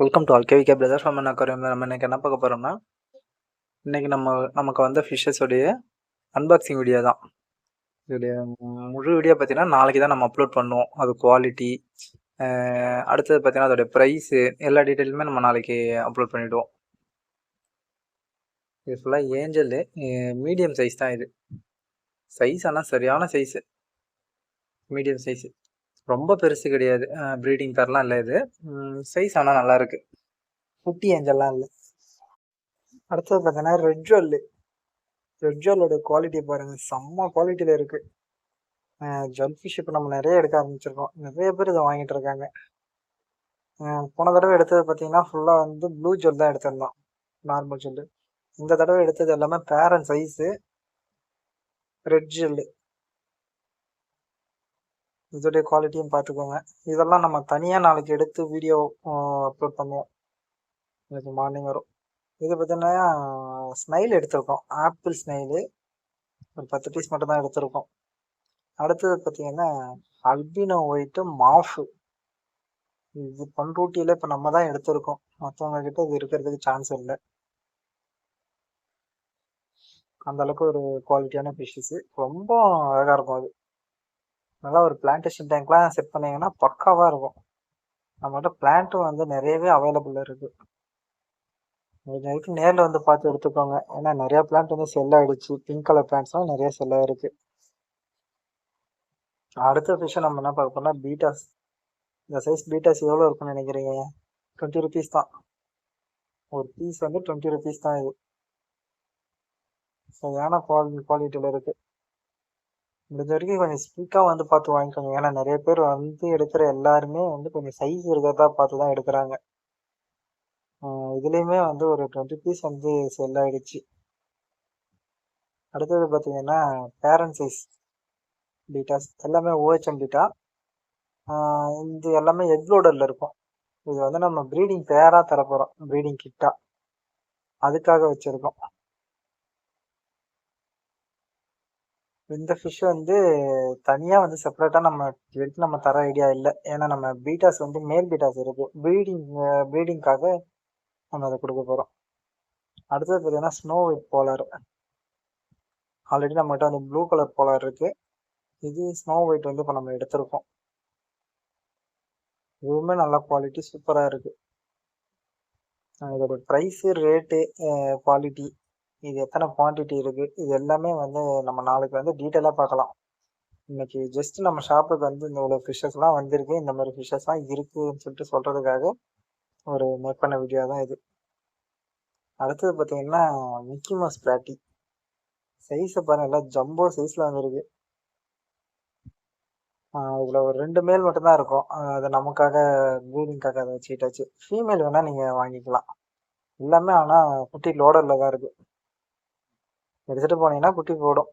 Welcome to ஆல்கேவிகே brothers நம்ம aquarium நம்ம இன்னைக்கு என்ன பார்க்க போகிறோம்னா இன்றைக்கி நம்ம நமக்கு வந்த ஃபிஷ்ஷஸோடைய அன்பாக்சிங் வீடியோ தான். இதோடைய முழு வீடியோ பார்த்தீங்கன்னா நாளைக்கு தான் நம்ம அப்லோட் பண்ணுவோம். அது குவாலிட்டி அடுத்தது பார்த்தீங்கன்னா அதோடைய ப்ரைஸு எல்லா டீட்டெயிலுமே நம்ம நாளைக்கு அப்லோட் பண்ணிவிடுவோம் இது ஃபுல்லாக ஏஞ்சல் மீடியம் சைஸ் தான் இது. சைஸ் ஆனால் சரியான சைஸு மீடியம் சைஸு ரொம்ப பெருசு கிடையாது. ப்ரீடிங் பேர்லாம் இல்லை இது. சைஸ் ஆனால் நல்லா இருக்கு. குட்டி ஏஞ்சல்லாம் இல்லை. அடுத்தது பார்த்தீங்கன்னா ரெட் ஜுவல்லு ரெட் ஜுவல்லோட குவாலிட்டி பாருங்கள் செம்ம குவாலிட்டியில் இருக்குது ஜுவல் ஃபிஷ் இப்போ நம்ம நிறைய எடுக்க ஆரம்பிச்சிருக்கோம். நிறைய பேர் இதை வாங்கிட்டு இருக்காங்க. போன தடவை எடுத்தது பார்த்தீங்கன்னா ஃபுல்லாக வந்து ப்ளூ ஜுவல் தான் எடுத்திருந்தோம். நார்மல் ஜுவல் இந்த தடவை எடுத்தது எல்லாமே பேரன் சைஸு ரெட் ஜுவல்லு இதோடைய குவாலிட்டியும் பார்த்துக்கோங்க. இதெல்லாம் நம்ம தனியாக நாளைக்கு எடுத்து வீடியோ அப்லோட் பண்ணுவோம். இன்னைக்கு மார்னிங் வரும். இது பார்த்தீங்கன்னா ஸ்மைல் எடுத்திருக்கோம். ஆப்பிள் ஸ்மைலு ஒரு பத்து பீஸ் மட்டும்தான் எடுத்திருக்கோம். அடுத்தது பார்த்தீங்கன்னா அல்பினோ ஒயிட்டு மாஃபு இது பண்ரூட்டியில் இப்போ நம்ம தான் எடுத்திருக்கோம். மற்றவங்க கிட்ட இது இருக்கிறதுக்கு சான்ஸ் இல்லை. அந்த அளவுக்கு ஒரு குவாலிட்டியான ஃபிஷ்ஷஸ் ரொம்ப அழகாக இருக்கும் அது. நல்லா ஒரு பிளான்டேஷன் டேங்க்லாம் செட் பண்ணிங்கன்னா பக்காவாக இருக்கும். நம்மகிட்ட பிளான்ட்டும் வந்து நிறையவே அவைலபிள் இருக்குது முடிஞ்ச வரைக்கும் நேரில் வந்து பார்த்து எடுத்துக்கோங்க. ஏன்னா நிறையா பிளான்ட் வந்து செல் ஆகிடுச்சு பிங்க் கலர் பிளான்ட்ஸ்லாம் நிறைய செல் ஆகிருக்கு அடுத்த விஷயம் நம்ம என்ன பார்க்க போனால் பீட்டாஸ் இந்த சைஸ் பீட்டாஸ் எவ்வளோ இருக்குன்னு நினைக்கிறீங்க? டுவெண்ட்டி ருபீஸ் தான். ஒரு பீஸ் வந்து டுவெண்ட்டி ருபீஸ் தான் இது. சரியான குவாலிட்டி குவாலிட்டியில் இருக்குது முடிஞ்ச வரைக்கும் கொஞ்சம் ஸ்பீக்காக வந்து பார்த்து வாங்கிக்கோங்க. ஏன்னா நிறைய பேர் வந்து எடுக்கிற எல்லாருமே வந்து கொஞ்சம் சைஸ் இருக்கிறதா பார்த்து தான் எடுக்கிறாங்க. இதுலேயுமே வந்து ஒரு டுவெண்ட்டி பீஸ் வந்து செல் ஆகிடுச்சு அடுத்தது பார்த்தீங்கன்னா பேரண்ட் சைஸ் பீட்டாஸ் எல்லாமே ஓஹெச்எம் பீட்டா இது எல்லாமே எக்லோடரில் இருக்கும். இது வந்து நம்ம ப்ரீடிங் பேராக தரப்போகிறோம் ப்ரீடிங் கிட்டாக அதுக்காக வச்சுருக்கோம். இந்த ஃபிஷ் வந்து தனியாக வந்து செப்பரேட்டாக நம்ம வரைக்கும் நம்ம தர ஐடியா இல்லை. ஏன்னா நம்ம பீட்டாஸ் வந்து மேல் பீட்டாஸ் இருக்குது ப்ரீடிங் ப்ரீடிங்காக நம்ம அதை கொடுக்க போகிறோம் அடுத்தது பார்த்தீங்கன்னா ஸ்னோ ஒயிட் போலார் ஆல்ரெடி நம்மகிட்ட வந்து ப்ளூ கலர் போலார் இருக்குது இது ஸ்னோ ஒயிட் வந்து இப்போ நம்ம எடுத்திருக்கோம். இதுவுமே நல்ல குவாலிட்டி சூப்பராக இருக்குது இதோட ப்ரைஸு ரேட்டு குவாலிட்டி இது எத்தனை குவான்டிட்டி இருக்குது இது எல்லாமே வந்து நம்ம நாளைக்கு வந்து டீட்டெயிலாக பார்க்கலாம். இன்னைக்கு ஜஸ்ட் நம்ம ஷாப்புக்கு வந்து இந்த இவ்வளோ ஃபிஷ்ஷஸ்லாம் வந்திருக்கு. இந்த மாதிரி ஃபிஷ்ஷஸ்லாம் இருக்குதுன்னு சொல்லிட்டு சொல்கிறதுக்காக ஒரு மேக் பண்ண வீடியோ தான் இது. அடுத்தது பார்த்தீங்கன்னா மிக்கி மாஸ் பிராட்டி சைஸை பாருங்க எல்லாம் ஜம்போ சைஸில் வந்துருக்கு இதில் ஒரு ரெண்டு மேல் மட்டும்தான் இருக்கும். அது நமக்காக ப்ரீடிங்காக அதை வச்சுக்கிட்டாச்சு. ஃபீமேல் வேணால் நீங்கள் வாங்கிக்கலாம். எல்லாமே ஆனால் குட்டி லோடரில் தான் இருக்குது எடுத்துகிட்டு போனீங்கன்னா குட்டி போடும்.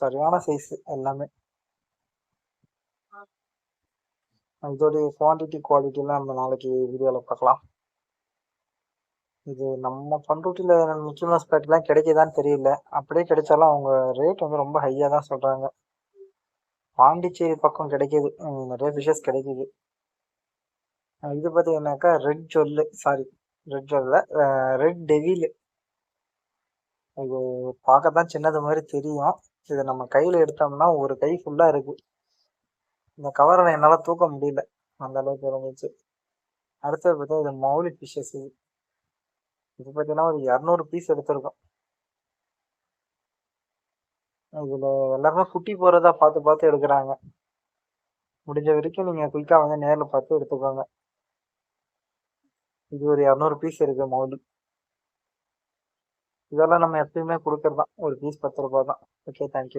சரியான சைஸ் எல்லாமே. இதோடைய குவான்டிட்டி குவாலிட்டிலாம் நம்ம நாளைக்கு வீடியோவில் பார்க்கலாம். இது நம்ம பண்ருட்டியில் முக்கியமான ஸ்பேட்லாம் கிடைக்கிதான்னு தெரியல. அப்படியே கிடைச்சாலும் அவங்க ரேட் வந்து ரொம்ப ஹையாக தான் சொல்கிறாங்க பாண்டிச்சேரி பக்கம் கிடைக்கிது. நிறைய ஃபிஷஸ் கிடைக்கிது. இது பார்த்தீங்கன்னாக்கா ரெட் ஜொல்லு. சாரி ரெட் ஜொல்ல ரெட் டெவிலு இது பார்க்க தான் சின்னது மாதிரி தெரியும். இதை நம்ம கையில் எடுத்தோம்னா ஒரு கை ஃபுல்லாக இருக்குது இந்த கவரை என்னால் தூக்க முடியல. அந்த அளவுக்கு இருந்துச்சு. அடுத்தது பார்த்தா இது மௌலி ஃபிஷ்ஷஸ் இது. இது பார்த்தீங்கன்னா ஒரு இரநூறு பீஸ் எடுத்திருக்கோம். இதில் எல்லாருமே குட்டி போகிறதா பார்த்து பார்த்து எடுக்கிறாங்க. முடிஞ்ச வரைக்கும் நீங்கள் குயிக்காக வந்து நேரில் பார்த்து எடுத்துக்கோங்க. இது ஒரு இரநூறு பீஸ் இருக்குது மௌலி. இதெல்லாம் நம்ம எப்பயுமே கொடுக்கறது தான் ஒரு பீஸ் பத்து ரூபா தான் ஓகே தேங்க்யூ